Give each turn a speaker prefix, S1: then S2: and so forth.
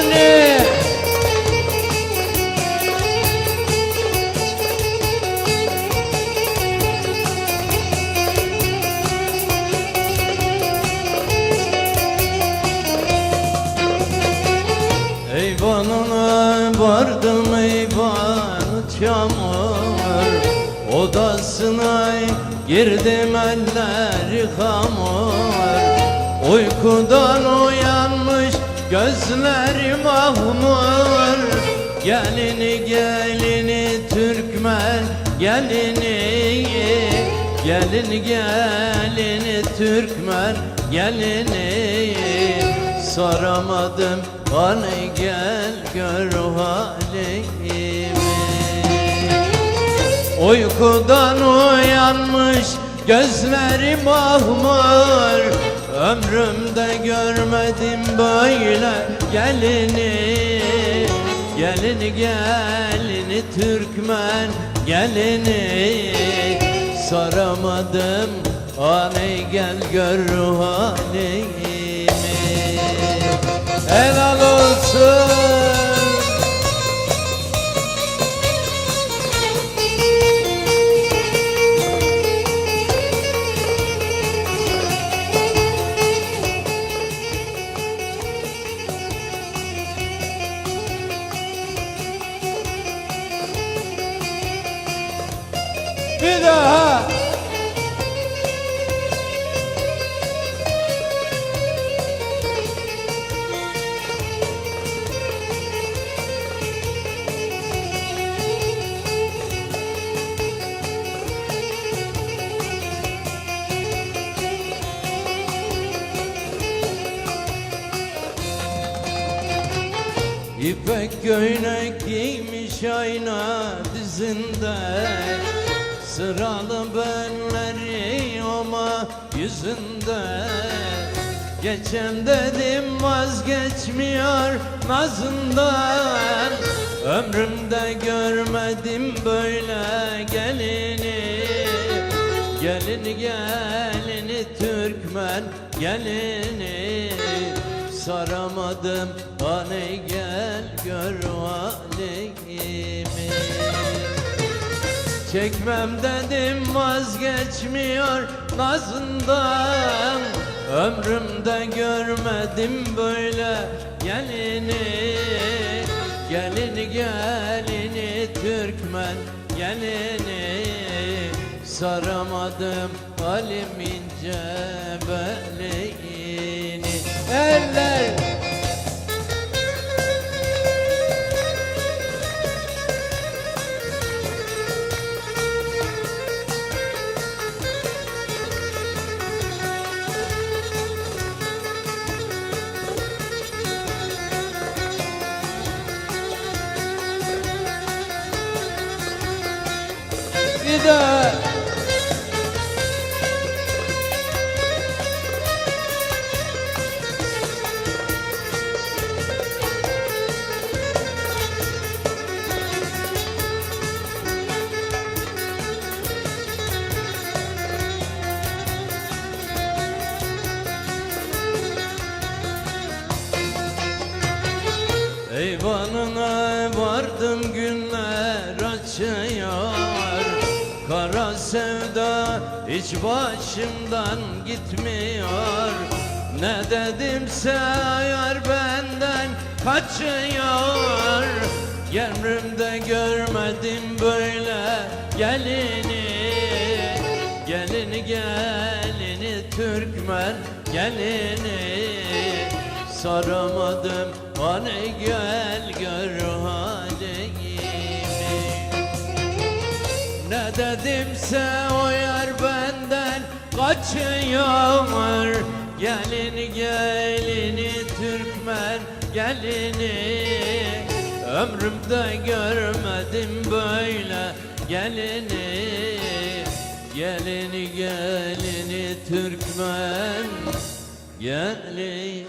S1: Mani Eyvanına vardım eyvan çamur Odasına girdim elleri hamur. Uykudan uyanmış gözlerim ahmur Gelini gelini Türkmen gelini Gelini gelini Türkmen gelini Saramadım hani gel gör halimi. Uykudan uyanmış gözlerim ahmar Ömrümde görmedim böyle gelini. Gelini gelini Türkmen gelini. Saramadım hani gel gör halimi Helal olsun Bir daha. İpek göğnek giymiş ayna dizinde Sıralı benleri oma yüzünde. Geçen dedim vazgeçmiyor nazından. Ömrümde görmedim böyle gelini. Gelini gelini Türkmen gelini. Saramadım hani gel gör halimi Çekmem dedim vazgeçmiyor nazından Ömrümde görmedim böyle gelini. Gelini gelini Türkmen gelini. Saramadım halim ince beleğini Eller Bir daha Eyvanına vardım günler Kara sevda hiç başımdan gitmiyor. Ne dedimse yar benden kaçıyor. Gemrimde görmedim böyle gelini. Gelini gelini Türkmen gelini. Saramadım hani gel gör halimi Ne dedimse o yer benden kaçıyor Gelini gelini Türkmen gelini. Ömrümde görmedim böyle gelini. Gelini gelini Türkmen gelini